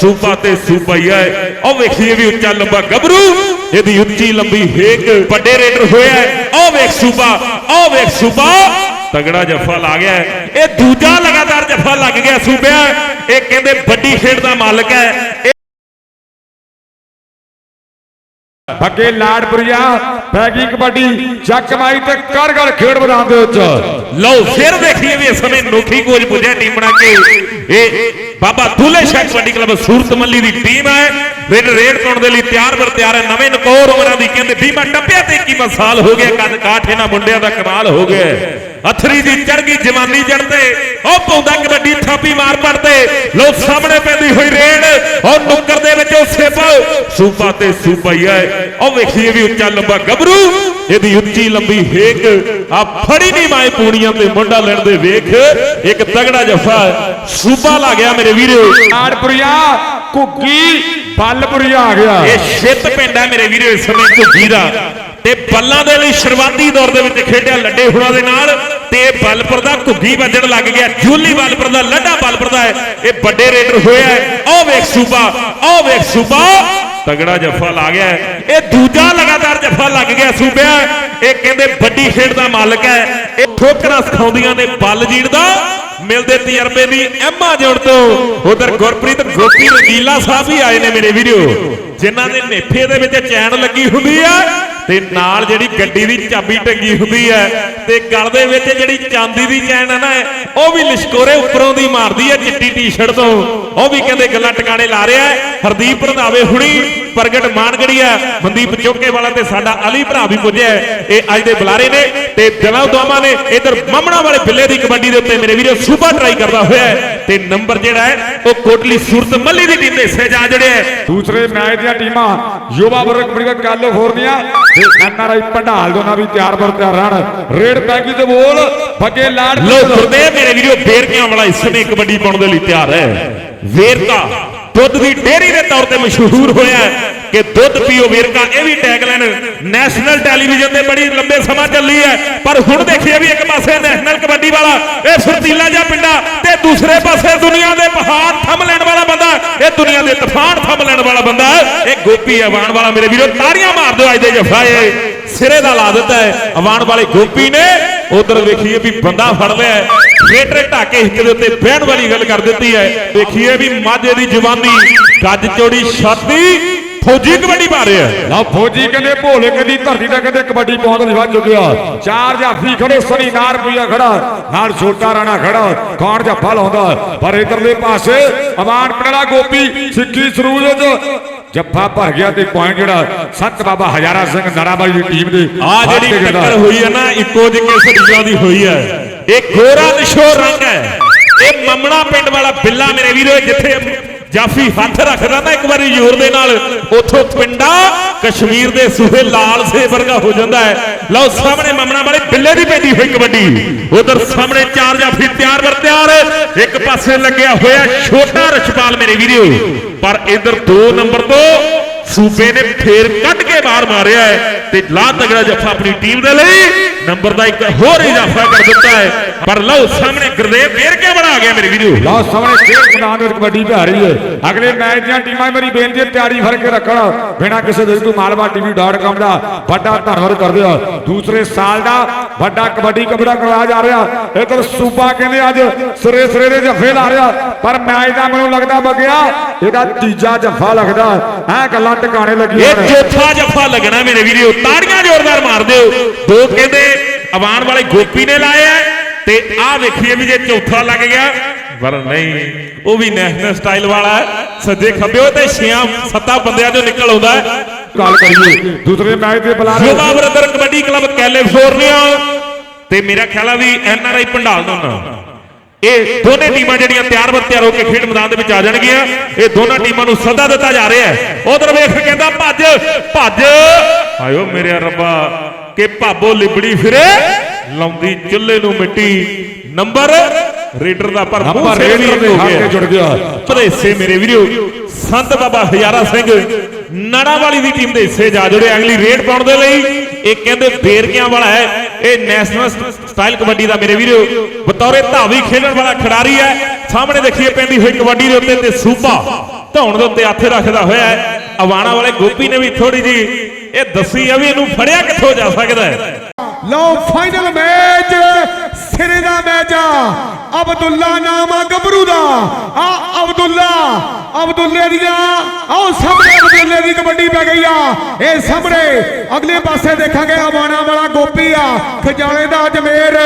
ਸੂਬਾ ਤੇ ਸੂਬਾ ਹੀ ਹੈ। ਉਹ ਵੇਖੀਏ ਵੀ ਉੱਚਾ ਲੰਬਾ ਗੱਭਰੂ। ਇਹਦੀ ਉੱਚੀ ਲੰਬੀ ਹੇਕ ਵੱਡੇ ਰੇਡਰ ਹੋਇਆ ਉਹ ਵੇਖ ਸੂਬਾ ਉਹ ਵੇਖ ਸੂਬਾ। ਤਗੜਾ ਜੱਫਾ ਲਾ ਗਿਆ ਇਹ ਦੂਜਾ ਲਗਾਤਾਰ ਜੱਫਾ ਲੱਗ ਗਿਆ ਸੂਬਿਆ। ਇਹ ਕਹਿੰਦੇ ਵੱਡੀ ਖੇਡ ਦਾ ਮਾਲਕ ਹੈ। ਅੱਗੇ ਲਾੜਪੁਰੀਆ ਪੈ ਕਬੱਡੀ ਚੱਕ ਮਾਈ ਤੇ ਕਰਗਲ ਖੇਡ ਮੈਦਾਨ ਦੇ ਵਿੱਚ। ਲਓ, ਫਿਰ ਦੇਖੀਏ ਵੀ ਇਸ ਸਮੇਂ ਨੋਖੀ ਕੋਚ ਪੁੱਜਿਆ ਟੀਮ ਬਣਾ ਕੇ। ਇਹ ਬਾਬਾ ਦੁੱਲੇ ਸ਼ਾਹ ਕਬੱਡੀ ਕਲੱਬ ਸੂਰਤ ਮੱਲੀ ਦੀ ਟੀਮ ਹੈ। ਰੇਡ ਰੇਡ ਪਾਉਣ ਦੇ ਲਈ ਤਿਆਰ ਬਰ ਤਿਆਰ ਹੈ। ਨਵੇਂ ਨਕੌਰ ਉਮਰਾਂ ਦੀ ਕਹਿੰਦੇ ਵੀਮਾ ਟੱਪਿਆ ਤੇ 21 ਸਾਲ ਹੋ ਗਿਆ, ਕੱਦ ਕਾਠ ਇਹਨਾਂ ਮੁੰਡਿਆਂ ਦਾ ਕਮਾਲ ਹੋ ਗਿਆ। ਅਥਰੀ ਦੀ ਚੜ ਗਈ ਜਵਾਨੀ ਜੜ ਤੇ। ਉਹ ਪਾਉਂਦਾ ਕਬੱਡੀ ਥਾਪੀ ਮਾਰ ਪੜਦੇ ਲਓ ਸਾਹਮਣੇ ਪੈਂਦੀ ਹੋਈ ਰੇਡ। ਉਹ ਨੁੱਕਰ ਦੇ ਵਿੱਚ ਉਹ ਸੇਬਾ ਸੂਬਾ ਤੇ ਸੂਬਾ ਹੀ ਹੈ। ਉਹ ਵੇਖੀਏ ਵੀ ਉੱਚਾ ਲੰਬਾ ਗੱਭਰੂ। ਇਹਦੀ ਉੱਚੀ ਲੰਬੀ ਹੇਕ। ਆ ਫੜੀ ਨਹੀਂ ਮਾਏ ਪੂਣੀਆਂ ਤੇ ਮੁੰਡਾ ਲੈਣ ਦੇ ਵੇਖ। ਇੱਕ ਤਗੜਾ ਜਫਾ ਸੂਬਾ ਲਾ ਗਿਆ ਮੇਰੇ ਵੀਰੋ। ਲਾੜਪੁਰੀਆ ਘੁੱਗੀ ਬੱਲਪੁਰੀਆ ਆ ਗਿਆ। ਇਹ ਛਿੱਤ ਪਿੰਡ ਹੈ ਮੇਰੇ ਵੀਰੋ ਇਸ ਸਮੇਂ ਘੁੱਗੀ ਦਾ ਤੇ ਬੱਲਾਂ ਦੇ ਲਈ ਸ਼ੁਰੂਆਤੀ ਦੌਰ ਦੇ ਵਿੱਚ ਖੇਡਿਆ ਲੱਡੇ ਹੁਣਾ ਦੇ ਨਾਲ ਤੇ ਇਹ ਦਾ ਘੁੱਗੀ ਵੱਜਣ ਲੱਗ ਗਿਆ। ਜੂਲੀ ਬਲਪੁਰ ਦਾ ਲੱਡਾ ਬਲਪੁਰ ਦਾ ਹੈ। ਇਹ ਵੱਡੇ ਰੇਡਰ ਹੋਇਆ ਉਹ ਵੇਖ ਸੂਬਾ ਉਹ ਵੇਖ ਸੂਬਾ। ਤਗੜਾ ਜੱਫਾ ਲਾ ਗਿਆ ਇਹ ਦੂਜਾ ਲਗਾਤਾਰ ਜੱਫਾ ਲੱਗ ਗਿਆ ਸੂਬਿਆ। ਇਹ ਕਹਿੰਦੇ ਵੱਡੀ ਖੇਡ ਦਾ ਮਾਲਕ ਹੈ। ਇਹ ਠੋਕਰਾਂ ਸਿਖਾਉਂਦੀਆਂ ਨੇ ਬਲ ਜੀੜ ਦਾ। ਮਿਲਦੇ ਤਜਰਬੇ ਦੀ ਐਮਾ ਜੋੜ ਤੋਂ। ਉਧਰ ਗੁਰਪ੍ਰੀਤ ਗੋਪੀ ਰੰਗੀਲਾ ਸਾਹਿਬ ਵੀ ਆਏ ਨੇ ਮੇਰੇ ਵੀਡੀਓ ਜਿਨ੍ਹਾਂ ਦੇ ਮੇਫੇ ਦੇ ਵਿੱਚ ਚੈਨ ਲੱਗੀ ਹੁੰਦੀ ਆ ਤੇ ਨਾਲ ਜਿਹੜੀ ਗੱਡੀ ਦੀ ਚਾਬੀ ਟੰਗੀ ਹੁੰਦੀ ਹੈ ਤੇ ਗਲ ਦੇ ਵਿੱਚ ਜਿਹੜੀ ਚਾਂਦੀ ਦੀ ਚੈਨ ਹੈ ਨਾ, ਉਹ ਵੀ ਲਿਸ਼ਕੋਰੇ ਉੱਪਰੋਂ ਦੀ ਮਾਰਦੀ ਹੈ ਚਿੱਟੀ ਟੀ-ਸ਼ਰਟ ਤੋਂ। ਉਹ ਵੀ ਕਹਿੰਦੇ ਗੱਲਾਂ ਟਿਕਾਣੇ ਲਾ ਰਿਹਾ ਹਰਦੀਪ ਰੰਧਾਵੇ ਹੁਣੀ ਪ੍ਰਗਟ ਮਾਨਗੜੀਆ ਮਨਦੀਪ ਚੋਕੇ ਵਾਲਾ ਤੇ ਸਾਡਾ ਅਲੀ ਭਰਾ ਵੀ ਪੁੱਜਿਆ ਹੈ। ਇਹ ਅੱਜ ਦੇ ਬੁਲਾਰੇ ਨੇ। ਤੇ ਦਿਲਾਂ ਦੋਵਾਂ ਨੇ ਇਧਰ ਮਮਣਾ ਵਾਲੇ ਬਿੱਲੇ ਦੀ ਕਬੱਡੀ ਦੇ ਉੱਤੇ ਮੇਰੇ ਵੀਰੋ ਸੁਪਰ ਟਰਾਈ ਕਰਦਾ ਹੋਇਆ ਤੇ ਨੰਬਰ ਜਿਹੜਾ ਹੈ ਉਹ ਕੋਟਲੀ ਸੂਰਤ ਮੱਲੀ ਦੀ ਟੀਮ ਦੇ ਹਿੱਸੇ ਜਾ ਜੜਿਆ ਦੂਸਰੇ ਮੈਚ ਦੀਆਂ ਟੀਮਾਂ ਯੁਵਾ ਵਰਗ ਕਬੱਡੀ ਕੈਲੀਫੋਰਨੀਆ ਤੇ ਐਨਆਰਆਈ ਪੰਡਾਲ ਦੋਨਾਂ ਵੀ ਤਿਆਰ ਬਰ ਤਿਆਰ ਰਹਿਣ। ਰੇਡ ਪੈਗੀ ਤੇ ਬੋਲ ਫੱਗੇ ਲਾੜ ਲੋ ਗੁਰਦੇਵ ਮੇਰੇ ਵੀਰੋ ਬੇਰਕਿਆਂ ਵਾਲਾ ਇਸ ਸਮੇਂ ਕਬੱਡੀ ਪਾਉਣ ਦੇ ਲਈ ਤਿਆਰ ਹੈ। ਵੇਰਕਾ ਦੁੱਧ ਦੀ ਡੇਅਰੀ ਦੇ ਤੌਰ ਤੇ ਮਸ਼ਹੂਰ ਹੋਇਆ ਕਿ ਦੁੱਧ ਪੀਓ ਵੇਰਕਾ ਇਹ ਵੀ ਟੈਗਲਾਈਨ ਨੈਸ਼ਨਲ ਟੈਲੀਵਿਜ਼ਨ ਤੇ ਬੜੀ ਲੰਬੇ ਸਮਾਂ ਚੱਲੀ ਹੈ। ਪਰ ਹੁਣ ਦੇਖੀਏ ਵੀ ਇੱਕ ਪਾਸੇ ਨੈਸ਼ਨਲ ਕਬੱਡੀ ਵਾਲਾ, ਇਹ ਫੁਰਤੀਲਾ ਜਿਹਾ ਪਿੰਡਾ ਤੇ ਦੂਸਰੇ ਪਾਸੇ ਦੁਨੀਆ ਦੇ ਪਹਾੜ ਥੰਮ ਲੈਣ ਵਾਲਾ ਬੰਦਾ, ਇਹ ਦੁਨੀਆ ਦੇ ਤੂਫਾਨ ਥੰਮ ਲੈਣ ਵਾਲਾ ਬੰਦਾ, ਇਹ ਗੋਪੀ ਅਵਾਨ ਵਾਲਾ ਮੇਰੇ ਵੀਰੋ, ਤਾੜੀਆਂ ਮਾਰ ਦਿਓ ਅੱਜ ਦੇ ਜਫਾਏ ਸਿਰੇ ਦਾ ਲਾ ਦਿੱਤਾ ਹੈ ਅਵਾਨ ਵਾਲੇ ਗੋਪੀ ਨੇ। ਉਧਰ ਵੇਖੀਏ ਵੀ ਬੰਦਾ ਫੜ ਲਿਆ ਹੈ। ਖੇਟਰੇ ਢਾਕੇ ਹਿੱਕ ਦੇ ਉੱਤੇ ਬਹਿਣ ਵਾਲੀ ਗੱਲ ਕਰ ਦਿੱਤੀ ਹੈ। ਵੇਖੀਏ ਵੀ ਮਾਝੇ ਦੀ ਜਵਾਨੀ, ਗੱਜ ਚੋੜੀ ਛਾਤੀ ਫੌਜੀ ਕਬੱਡੀ ਪਾ ਰਿਹਾ ਲਓ ਫੌਜੀ ਕਹਿੰਦੇ ਭੋਲੇ ਕਦੀ ਧਰਤੀ ਤੇ ਕਹਿੰਦੇ ਕਬੱਡੀ ਬਹੁਤ ਵੱਧ ਚੁੱਕਿਆ ਚਾਰ ਜਾਫੀ ਖੜੇ ਸਨੀ ਨਾਰ ਪੂਆ ਖੜਾ ਨਾਲ ਛੋਟਾ ਰਾਣਾ ਖੜਾ ਕੌਣ ਜੱਫਾ ਲਾਉਂਦਾ? ਪਰ ਇਧਰਲੇ ਪਾਸੇ ਅਮਾਨ ਪੜਾ ਗੋਪੀ ਸਿੱਖੀ ਸਰੂਜ ਚ ਜੱਫਾ ਭਰ ਗਿਆ ਤੇ ਪੁਆਇੰਟ ਜਿਹੜਾ ਸੱਤ ਬਾਬਾ ਹਜ਼ਾਰਾ ਸਿੰਘ ਨਰਾਬਾਈ ਦੀ ਟੀਮ ਦੇ ਆ ਜਿਹੜੀ ਟੱਕਰ। ਹੋਈ ਹੈ ਨਾ ਇੱਕੋ ਜਿਹੇ ਸੜੀਆਂ ਦੀ ਹੋਈ ਹੈ ਇਹ ਗੋਰਾ ਨਿਸ਼ੋ ਰੰਗ ਹੈ। ਇਹ ਮਮਣਾ ਪਿੰਡ ਵਾਲਾ ਬਿੱਲਾ ਮੇਰੇ ਵੀਰੋ ਜਿੱਥੇ ਜਾਫੀ ਹੱਥ ਰੱਖਦਾ ਨਾ ਇੱਕ ਵਾਰੀ ਜ਼ੋਰ ਦੇ ਨਾਲ। ਉਥੋਂ ਪਿੰਡਾ ਕਸ਼ਮੀਰ ਦੇ ਸੂਹੇ ਲਾਲ ਸੇ ਵਰਗਾ ਹੋ ਜਾਂਦਾ ਹੈ। ਲਓ ਸਾਹਮਣੇ ਮਮਣਾ ਵਾਲੇ ਬਿੱਲੇ ਦੀ ਪੈਂਦੀ ਹੋਈ ਕਬੱਡੀ। ਉਧਰ ਸਾਹਮਣੇ ਚਾਰ ਜਾਫੀ ਤਿਆਰ ਬਰ ਤਿਆਰ। ਇੱਕ ਪਾਸੇ ਲੱਗਿਆ ਹੋਇਆ ਛੋਟਾ ਰਛਪਾਲ ਮੇਰੇ ਵੀਰੋ। ਪਰ ਇਧਰ 2 ਨੰਬਰ ਤੋਂ ਸੂਬੇ ਨੇ ਫੇਰ ਕੱਢ ਕੇ ਬਾਹਰ ਮਾਰਿਆ ਹੈ ਤੇ ਲਾ ਤਗੜਾ ਜੱਫਾ ਆਪਣੀ ਟੀਮ ਦੇ ਲਈ ਨੰਬਰ ਦਾ ਇੱਕ ਹੋਰ ਇਜ਼ਾਫਾ ਕਰ ਦਿੱਤਾ ਹੈ। ਪਰ ਲਓ ਸਾਹਮਣੇ ਗੁਰਦੇਵ ਫੇਰ ਕੇ ਬਣਾ ਗਿਆ ਮੇਰੇ ਵੀਰੋ? ਲਓ ਸਾਹਮਣੇ ਖੇਡ ਮੈਦਾਨ ਵਿੱਚ ਕਬੱਡੀ ਪਾ ਰਹੀ ਹੈ। ਅਗਲੇ ਮੈਚ ਦੀਆਂ ਟੀਮਾਂ ਮੇਰੀ ਬੇਨਤੀ ਹੈ ਤਿਆਰੀ ਫੜ ਕੇ ਰੱਖਣ। ਬਿਨਾਂ ਕਿਸੇ ਦੇ ਤੂੰ ਮਾਲਵਾ.tv.com ਦਾ ਵੱਡਾ ਧੰਨਵਾਦ ਕਰਦੇ ਆ ਦੂਸਰੇ ਸਾਲ ਦਾ ਵੱਡਾ ਕਬੱਡੀ ਕਬੜਾ ਕਰਵਾਇਆ ਜਾ ਰਿਹਾ। ਇਧਰ ਸੂਬਾ ਕਹਿੰਦੇ ਅੱਜ ਸਿਰੇ ਸਿਰੇ ਦੇ ਜੱਫੇ ਲਾ ਰਿਹਾ। ਪਰ ਮੈਚ ਦਾ ਮੈਨੂੰ ਲੱਗਦਾ ਬਗਿਆ ਇਹਦਾ ਤੀਜਾ ਜੱਫਾ ਲੱਗਦਾ। ਐ ਗੱਲਾਂ ਟਿਕਾਣੇ ਲੱਗੀਆਂ ਇਹ ਚੌਥਾ ਜੱਫਾ ਲੱਗਣਾ ਮੇਰੇ ਵੀਰੋ। ਤਾੜੀਆਂ ਜ਼ੋਰਦਾਰ ਮਾਰ ਦਿਓ। ਦੋ ਕਹਿੰਦੇ ਅਵਾਨ ਵਾਲੇ ਗੋਪੀ ਨੇ ਲਾਇਆ। ਤੇ ਆਹ ਵੇਖੀਏ ਵੀ ਜੇ ਚੌਥਾ ਲੱਗ ਗਿਆ ਪਰ ਨਹੀਂ ਉਹ ਵੀ ਨੈਸ਼ਨਲ ਸਟਾਈਲ ਵਾਲਾ ਸੱਜੇ ਖੱਬੇ ਤੇ ਛਿਆਂ ਸੱਤਾਂ ਬੰਦਿਆਂ ਚੋਂ ਨਿਕਲ ਆਉਂਦਾ ਗੱਲ ਕਰੀਏ ਦੂਸਰੇ ਮੈਚ ਦੇ ਬੁਲਾਰੇ Yuva brother kabaddi club California ਤੇ ਮੇਰਾ ਖਿਆਲ ਆ ਵੀ ਐਨ ਆਰ ਆਈ ਭੰਡਾਲ ਦੋਨਾਂ ਇਹ ਦੋਨੇ ਟੀਮਾਂ ਜਿਹੜੀਆਂ ਤਿਆਰ ਬਰ ਤਿਆਰ ਹੋ ਕੇ ਖੇਡ ਮੈਦਾਨ ਦੇ ਵਿੱਚ ਆ ਜਾਣਗੀਆਂ। ਇਹ ਦੋਨਾਂ ਟੀਮਾਂ ਨੂੰ ਸੱਦਾ ਦਿੱਤਾ ਜਾ ਰਿਹਾ ਹੈ। ਉਧਰ ਵੇਖ ਕਹਿੰਦਾ ਭੱਜ ਭੱਜ। ਆਇਓ ਮੇਰੇ ਰੱਬਾ ਕਿ ਭਾਬੋ ਲਿਬੜੀ ਫਿਰੇ। ਲਾਉਂਦੀ ਚੁੱਲ੍ਹੇ ਨੂੰ ਮਿੱਟੀ। ਨੰਬਰ ਰੇਡਰ ਦਾ ਪਰ ਮੂੰਹ ਰੇਡਰ ਦੇ ਹੋ ਹੱਥ ਗਿਆ। ਤੇ ਜੁੜ ਗਿਆ। ਭਦੇਸੇ ਮੇਰੇ ਵੀਰੋ ਸੰਤ ਬਾਬਾ ਹਜ਼ਾਰਾ ਸਿੰਘ ਨਾੜਾ ਵਾਲੀ ਦੀ ਟੀਮ ਦੇ ਹਿੱਸੇ ਜਾ ਜੁੜੇ। ਅਗਲੀ ਰੇਡ ਪਾਉਣ ਦੇ ਲਈ ਇਹ ਕਹਿੰਦੇ ਬੇਰਕਿਆਂ ਵਾਲਾ ਹੈ। ਇਹ ਨੈਸ਼ਨਲ ਸਟਾਈਲ ਕਬੱਡੀ ਦਾ ਮੇਰੇ ਵੀਰੋ ਬਤੌਰੇ ਧਾਵੀ ਖੇਡਣ ਵਾਲਾ ਖਿਡਾਰੀ ਹੈ। ਸਾਹਮਣੇ ਦੇਖੀਏ ਪੈਂਦੀ ਹੋਈ ਕਬੱਡੀ ਦੇ ਉੱਤੇ ਤੇ ਸੂਬਾ ਧੌਣ ਦੇ ਉੱਤੇ ਹੱਥ ਰੱਖਦਾ ਹੋਇਆ ਹੈ। ਅਵਾਣਾ ਵਾਲੇ ਗੋਪੀ ਨੇ ਵੀ ਥੋੜੀ ਜੀ ਇਹ ਦੱਸੀ ਆ ਵੀ ਇਹਨੂੰ ਫੜਿਆ ਕਿੱਥੋਂ ਜਾ ਸਕਦਾ ਹੈ। ਲਓ ਫਾਈਨਲ ਮੈਚ ਸਿਰੇ ਦਾ ਮੈਚ ਆ। ਅਬਦੁੱਲਾ ਨਾਮ ਆ ਗੱਭਰੂ ਦਾ। ਆ ਅਬਦੁੱਲਾ ਅਬਦੁੱਲੇ ਦੀਆਂ ਆਓ ਸਾਹਮਣੇ ਅਬਦੁੱਲੇ ਦੀ ਕਬੱਡੀ ਪੈ ਗਈ ਆ। ਇਹ ਸਾਹਮਣੇ ਅਗਲੇ ਪਾਸੇ ਦੇਖਾਂਗੇ ਅਵਾਣਾ ਵਾਲਾ ਗੋਪੀ ਆ। ਖਜਾਲੇ ਦਾ ਅਜਮੇਰ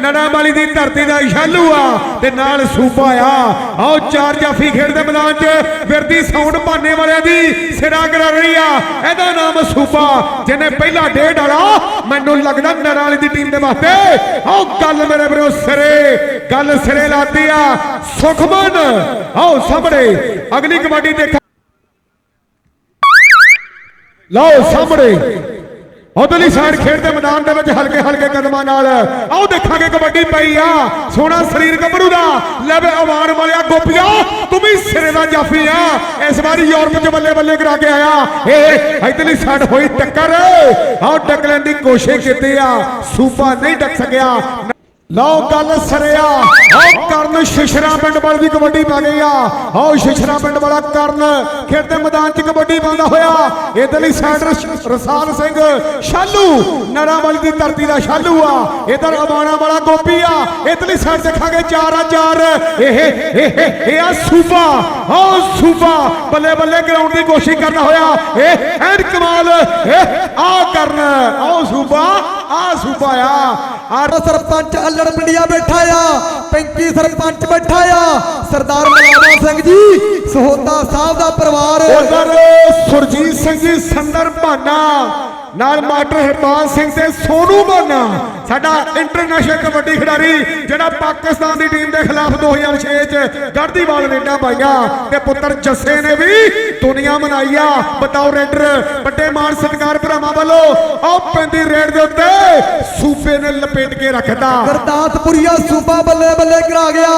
ਨੜਾ ਵਾਲੀ ਦੀ ਧਰਤੀ ਦਾ ਇਸ਼ਾਲੂ ਆ ਤੇ ਨਾਲ ਸੂਬਾ ਆ। ਆਓ ਚਾਰ ਜਾਫੀ ਖੇਡਦੇ ਮੈਦਾਨ 'ਚ ਵਿਰਦੀ ਸਾਊਂਡ ਭਾਨੇ ਵਾਲਿਆਂ ਦੀ ਸਿਰਾ ਕਰ ਰਹੀ ਆ। ਇਹਦਾ ਨਾਮ ਸੂਬਾ, ਜਿਹਨੇ ਪਹਿਲਾ ਡੇਢ ਵਾਲਾ ਮੈਨੂੰ ਲੱਗਦਾ ਨਰਾਂ ਵਾਲੀ ਦੀ ਟੀਮ ਦੇ ਵਾਸਤੇ। ਆਓ ਗੱਲ ਮੇਰੇ ਵੀਰੋ ਸਿਰੇ, ਗੱਲ ਸਿਰੇ ਲਾਤੀ ਆ। ਸੁਖਮਨ ਆਓ ਸਾਹਮਣੇ ਅਗਲੀ ਕਬੱਡੀ ਦੇਖ ਲਓ ਸਾਹਮਣੇ। ਉਧਰਲੀ ਸਾਈਡ ਖੇਡਦੇ ਮੈਦਾਨ ਦੇ ਵਿੱਚ ਹਲਕੇ ਹਲਕੇ ਕਦਮਾਂ ਨਾਲ। ਆਓ ਦੇਖਾਂਗੇ ਕਬੱਡੀ ਪਈ ਆ। ਸੋਹਣਾ ਸਰੀਰ ਗੱਭਰੂ ਦਾ। ਲੈਵੇ ਆਵਾਨ ਵਾਲਿਆ ਗੋਪੀਆ। ਤੂੰ ਵੀ ਸਿਰੇ ਦਾ ਜਾਫੀ ਆ। ਇਸ ਵਾਰੀ ਯੂਰਪ ਚ ਬੱਲੇ ਬੱਲੇ ਕਰਾ ਕੇ ਆਇਆ। ਏ ਇਧਰਲੀ ਸਾਈਡ ਹੋਈ ਟੱਕਰ। ਆਓ ਟੱਕ ਲੈਣ ਦੀ ਕੋਸ਼ਿਸ਼ ਕੀਤੀ ਆ। ਸੂਪਾ ਨਹੀਂ ਟੱਕ ਸਕਿਆ। ਲਓ ਗੱਲ ਸਰਿਆ। ਆਓ ਕਰਨ ਸ਼ਿਸ਼ਰਾ ਪਿੰਡ ਵਾਲੀ ਦੀ ਕਬੱਡੀ ਪਾ ਗਈ ਆ। ਆਓ ਸ਼ਿਸ਼ਰਾ ਪਿੰਡ ਵਾਲਾ ਕਰਨ ਖੇਡਦੇ ਮੈਦਾਨ 'ਚ ਕਬੱਡੀ ਪਾਉਂਦਾ ਹੋਇਆ। ਇਧਰਲੀ ਸਾਈਡ ਰਸ- ਰਸਾਲ ਸਿੰਘ ਸ਼ਾਲੂ, ਨਰਾਂ ਵਾਲੀ ਦੀ ਧਰਤੀ ਦਾ ਸ਼ਾਲੂ ਆ। ਇਧਰ ਅਬਾਣਾ ਵਾਲਾ ਗੋਪੀ ਆ। ਇਧਰਲੀ ਸਾਈਡ ਦੇਖਾਂਗੇ 4 ਆ 4 ਇਹ ਇਹ ਇਹ ਆ ਸੂਬਾ। ਆਓ ਸੂਬਾ ਬੱਲੇ ਬੱਲੇ ਗਰਾਊਂਡ ਦੀ ਕੋਸ਼ਿਸ਼ ਕਰਦਾ ਹੋਇਆ। ਇਹ ਐਨ ਕਮਾਲ ਇਹ ਆ ਕਰਨ। ਆਓ ਸੂਬਾ ਆ ਸੂਬਾ ਆ। ਆ ਆਰ ਸਰਪੰਚ ਅੱਲੜ ਪਿੰਡੀਆ ਬੈਠਾ ਆ 35 ਸਰਪੰਚ ਬੈਠਾ ਆ ਸਰਦਾਰ ਮਲਾਵਾ ਸਿੰਘ ਜੀ ਸਹੋਤਾ ਸਾਹਿਬ ਦਾ ਪਰਿਵਾਰ। ਉਧਰ ਸੁਰਜੀਤ ਸਿੰਘ ਜੀ ਸੰਦਰ ਭਾਨਾ ਨਾਲ ਮਾਸਟਰ ਹਰਪਾਲ ਸਿੰਘ ਤੇ ਸੋਨੂ ਭਾਨਾ ਸਾਡਾ ਇੰਟਰਨੈਸ਼ਨਲ ਕਬੱਡੀ ਖਿਡਾਰੀ ਜਿਹੜਾ ਪਾਕਿਸਤਾਨ ਦੀ ਟੀਮ ਦੇ ਖਿਲਾਫ 2006 ਚ ਗੜਦੀਵਾਲ ਨੇਡਾ ਪਾਈਆਂ ਤੇ ਪੁੱਤਰ ਜੱਸੇ ਨੇ ਵੀ ਦੁਨੀਆ ਮਨਾਈ ਆ। ਬਤੌਰ ਰੇਡਰ ਵੱਡੇ ਮਾਨ ਸਤਿਕਾਰ ਭਰਾਵਾਂ ਵੱਲੋਂ ਆਹ ਪੈਂਦੀ ਰੇਡ ਦੇ ਉੱਤੇ। ਸੂਬੇ ਨੇ ਲਪੇਟ ਕੇ ਰੱਖਦਾ ਗਰਦਾਸਪੁਰੀਆ ਸੂਬਾ ਬੱਲੇ ਬੱਲੇ ਕਰਾ ਗਿਆ।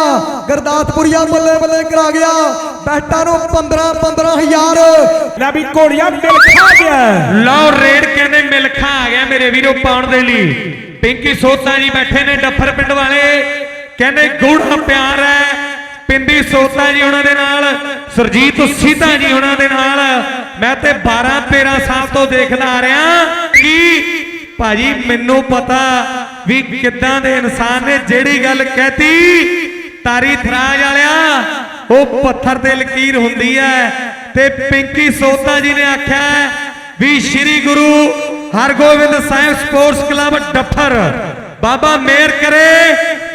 ਗਰਦਾਸਪੁਰੀਆ ਬੱਲੇ ਬੱਲੇ ਕਰਾ ਗਿਆ। ਬੈਟਾਂ ਨੂੰ 15 15000 ਲੈ ਵੀ ਘੋੜੀਆਂ ਮਿਲ ਖਾ ਗਿਆ। ਲਓ ਰੇਡ ਕਹਿੰਦੇ ਮਿਲਖਾ ਆ ਗਿਆ ਮੇਰੇ ਵੀਰੋ ਪਾਉਣ ਦੇ ਲਈ। ਪਿੰਕੀ ਸੋਤਾ ਜੀ ਬੈਠੇ ਨੇ ਡੱਫਰ ਪਿੰਡ ਵਾਲੇ। ਕਹਿੰਦੇ ਗੂੜਾ ਪਿਆਰ ਹੈ। ਪਿੰਦੀ ਸੋਤਾ ਜੀ ਉਹਨਾਂ ਦੇ ਨਾਲ, ਸਰਜੀਤ ਸੀਤਾ ਜੀ ਉਹਨਾਂ ਦੇ ਨਾਲ। ਮੈਂ ਤੇ 12 13 ਸਾਲ ਤੋਂ ਦੇਖਦਾ ਆ ਰਿਹਾ ਕਿ ਭਾਜੀ ਮੈਨੂੰ ਪਤਾ ਵੀ ਕਿੱਦਾਂ ਦੇ ਇਨਸਾਨ ਨੇ ਜਿਹੜੀ ਗੱਲ ਕਹਿਤੀ। ਤਾਰੀ ਥਰਾਜ ਵਾਲਿਆ, ਉਹ ਪੱਥਰ ਤੇ ਲਕੀਰ ਹੁੰਦੀ ਹੈ। ਤੇ ਪਿੰਕੀ ਸੋਤਾ ਜੀ ਨੇ ਆਖਿਆ ਵੀ ਸ੍ਰੀ ਗੁਰੂ ਹਰਗੋਬਿੰਦ ਸਾਹਿਬ ਸਪੋਰਟਸ ਕਲੱਬ ਡੱਫਰ ਬਾਬਾ ਮੇਰ ਕਰੇ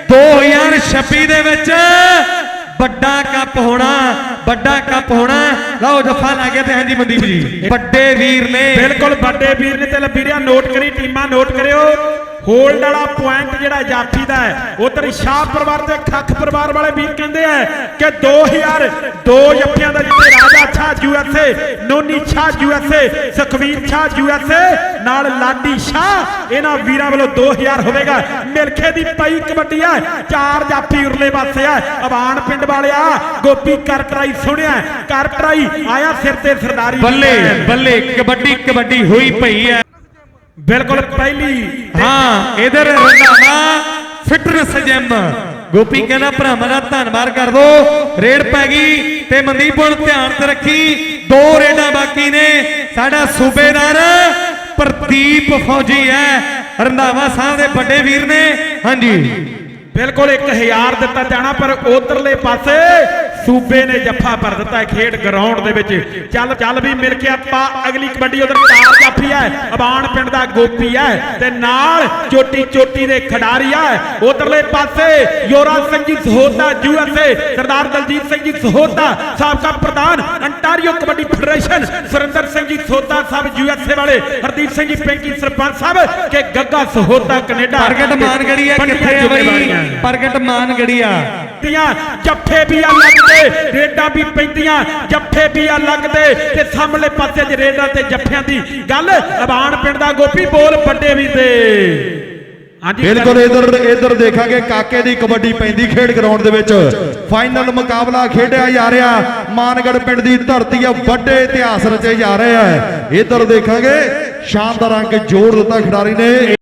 2026 ਦੇ ਵਿੱਚ ਵੱਡਾ ਕੱਪ ਹੋਣਾ, ਵੱਡਾ ਕੱਪ ਹੋਣਾ। ਲਓ, ਜੱਫਾ ਲੱਗ ਗਿਆ ਤੇ ਹਾਂਜੀ ਮਨਦੀਪ ਜੀ। ਵੱਡੇ ਵੀਰ ਨੇ। ਬਿਲਕੁਲ ਵੱਡੇ ਵੀਰ ਨੇ ਤੇ ਲੱਭੀਰਿਆ ਨੋਟ ਕਰੀ, ਟੀਮਾਂ ਨੋਟ ਕਰਿਓ। ਹੋਲਡ ਵਾਲਾ ਪੁਆਇੰਟ ਜਿਹੜਾ ਜਾਫੀ ਦਾ ਹੈ ਉਧਰ ਸ਼ਾਹ ਪਰਿਵਾਰ ਤੇ ਖੱਖ ਪਰਿਵਾਰ ਵਾਲੇ ਵੀਰ ਕਹਿੰਦੇ ਆ ਕਿ 2000 ਦੋ ਜੱਫਿਆਂ ਦਾ ਜਿੱਤੇ Raja Shah USA Noni Shah USA Sukhvir Shah USA ਨਾਲ ਲਾਡੀ ਸ਼ਾਹ ਇਹਨਾਂ ਵੀਰਾਂ ਵੱਲੋਂ 2000 ਹੋਵੇਗਾ। ਮਿਲਖੇ ਦੀ ਪਈ ਕਬੱਡੀ ਹੈ ਚਾਰ ਜਾਫੀ ਉਰਲੇ ਪਾਸੇ ਆ। ਅਬਾਨ ਪਿੰਡ ਵਾਲਿਆ ਗੋਪੀ ਕਰ ਟਰਾਈ ਸੁਣਿਆ ਕਰ ਟਰਾਈ ਆਇਆ ਸਿਰ ਤੇ ਸਰਦਾਰੀ ਬੱਲੇ ਬੱਲੇ ਕਬੱਡੀ ਕਬੱਡੀ ਹੋਈ ਪਈ ਹੈ। ਬਿਲਕੁਲ ਪਹਿਲੀ ਹਾਂ ਇਧਰ ਰੰਗਾਵਾ ਫਿਟਨੈਸ ਜਿਮ। ਗੋਪੀ ਕਹਿੰਦਾ ਭਰਾਵਾਂ ਦਾ ਧੰਨਵਾਦ ਕਰ ਦੋ ਰੇਡ ਪੈ ਗਈ ਤੇ ਮਨਦੀਪ ਹੁਣ ਧਿਆਨ ਤੇ ਰੱਖੀ ਦੋ ਰੇਡਾਂ ਬਾਕੀ ਨੇ ਸਾਡਾ ਸੂਬੇਦਾਰ ਪ੍ਰਦੀਪ ਫੌਜੀ ਹੈ। ਰੰਧਾਵਾ ਸਾਹਿਬ ਦੇ ਵੱਡੇ ਵੀਰ ਨੇ। ਹਾਂਜੀ। ਬਿਲਕੁਲ 1000 ਦਿੱਤਾ ਜਾਣਾ, ਪਰ ਉਧਰਲੇ ਪਾਸੇ ਸੂਬੇ ਨੇ ਜੱਫਾ ਭਰ ਦਿੱਤਾ ਹੈ ਖੇਡ ਗਰਾਊਂਡ ਦੇ ਵਿੱਚ। ਚੱਲ ਚੱਲ ਵੀ ਮਿਲ ਕੇ ਆਪਾਂ ਅਗਲੀ ਕਬੱਡੀ ਉਧਰ ਚਾਰ ਜਾਫੀ ਹੈ ਅਬਾਨ ਪਿੰਡ ਦਾ ਗੋਪੀ ਹੈ ਤੇ ਨਾਲ ਚੋਟੀ ਚੋਟੀ ਦੇ ਖਿਡਾਰੀ ਹੈ। ਉਧਰਲੇ ਪਾਸੇ ਯੋਰਾ ਸਿੰਘ ਜੀ ਸਹੋਤਾ ਯੂਐਸਏ ਸਰਦਾਰ ਦਲਜੀਤ ਸਿੰਘ ਜੀ ਸਹੋਤਾ ਸਾਬਕਾ ਪ੍ਰਧਾਨ ਅੰਟਾਰੀਓ ਕਬੱਡੀ ਫੈਡਰੇਸ਼ਨ ਸੁਰਿੰਦਰ ਸਿੰਘ ਜੀ ਸਹੋਤਾ ਸਾਹਿਬ ਯੂਐਸਏ ਵਾਲੇ ਹਰਦੀਪ ਸਿੰਘ ਜੀ ਪੈਂਕੀ ਸਰਪੰਚ ਸਾਹਿਬ ਕਿ ਗੱਗਾ ਸਹੋਤਾ ਕੈਨੇਡਾ। ਪ੍ਰਗਟ ਮਾਨਗੜੀਆ ਕਿੱਥੇ ਆ ਬਈ? ਪ੍ਰਗਟ ਮਾਨਗੜੀਆ ਜੱਫੇ ਵੀ ਆ ਲੱਗਦੇ ਰੇਡਾਂ ਵੀ ਪੈਂਦੀਆਂ ਜੱਫੇ ਵੀ ਆ ਲੱਗਦੇ ਤੇ ਸਾਹਮਣੇ ਪਾਸੇ 'ਚ ਰੇਡਾਂ ਤੇ ਜੱਫਿਆਂ ਦੀ ਗੱਲ। ਅਬਾਨ ਪਿੰਡ ਦਾ ਗੋਪੀ ਬੋਲ ਵੱਡੇ ਵੀ ਤੇ। ਹਾਂਜੀ ਬਿਲਕੁਲ ਇਧਰ ਇਧਰ ਦੇਖਾਂਗੇ ਕਾਕੇ ਦੀ ਕਬੱਡੀ ਪੈਂਦੀ ਖੇਡ ਗਰਾਊਂਡ ਦੇ ਵਿੱਚ। ਫਾਈਨਲ ਮੁਕਾਬਲਾ ਖੇਡਿਆ ਜਾ ਰਿਹਾ। ਮਾਨਗੜ ਪਿੰਡ ਦੀ ਧਰਤੀ ਆ ਵੱਡੇ ਇਤਿਹਾਸ ਰਚੇ ਜਾ ਰਹੇ ਆ। ਇਧਰ ਦੇਖਾਂਗੇ ਸ਼ਾਨਦਾਰ ਅੰਕ ਜੋੜ ਦਿੱਤਾ ਖਿਡਾਰੀ ਨੇ।